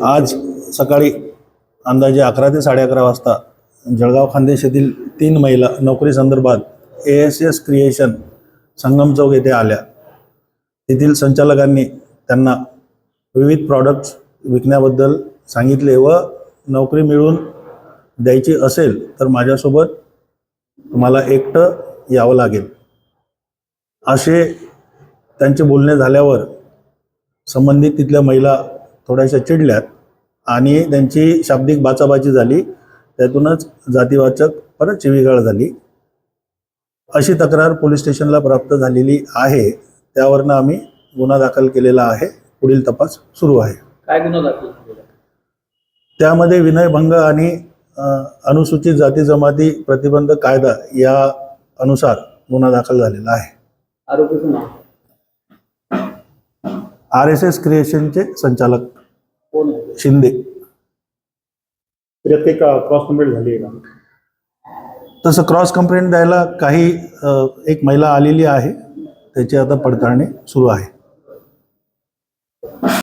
आज सकाळी अंदाजे अकरा ते साडे अकरा वाजता जळगाव खानदेश येथील तीन महिला नोकरी संदर्भात A S S creation Sangam Chowk येथे आल्या. तेथील संचालकांनी त्यांना विविध प्रॉडक्ट्स विकण्याबद्दल सांगितले व नोकरी मिळवून द्यायची असेल तर माझ्यासोबत तुम्हाला एकटं यावं लागेल. असे त्यांचे बोलणे झाल्यावर संबंधित तिथल्या महिला थोड्याशा चिडल्यात आणि त्यांची शाब्दिक बाचाबाची झाली. त्यातूनच जातीवाचक परत शिवीगाळ झाली. अशी तक्रार पोलीस स्टेशनला प्राप्त झालेली आहे. त्यावरनं आम्ही गुन्हा दाखल केलेला आहे. पुढील तपास सुरू आहे. काय गुन्हा दाखल केलेला? त्यामध्ये विनयभंग आणि अनुसूचित जाती जमाती प्रतिबंध कायदा या अनुसार गुन्हा दाखल झालेला आहे. आरोपीचं नाव? आर एस एस क्रिएशनचे संचालक कोण? आहे शिंदे. त्याच्यात काही क्रॉस कंप्लीट झाली आहे का? तसं क्रॉस कंप्लेंट द्यायला काही अ, एक महिला आलेली आहे. त्याची आता पडताळणी सुरू आहे.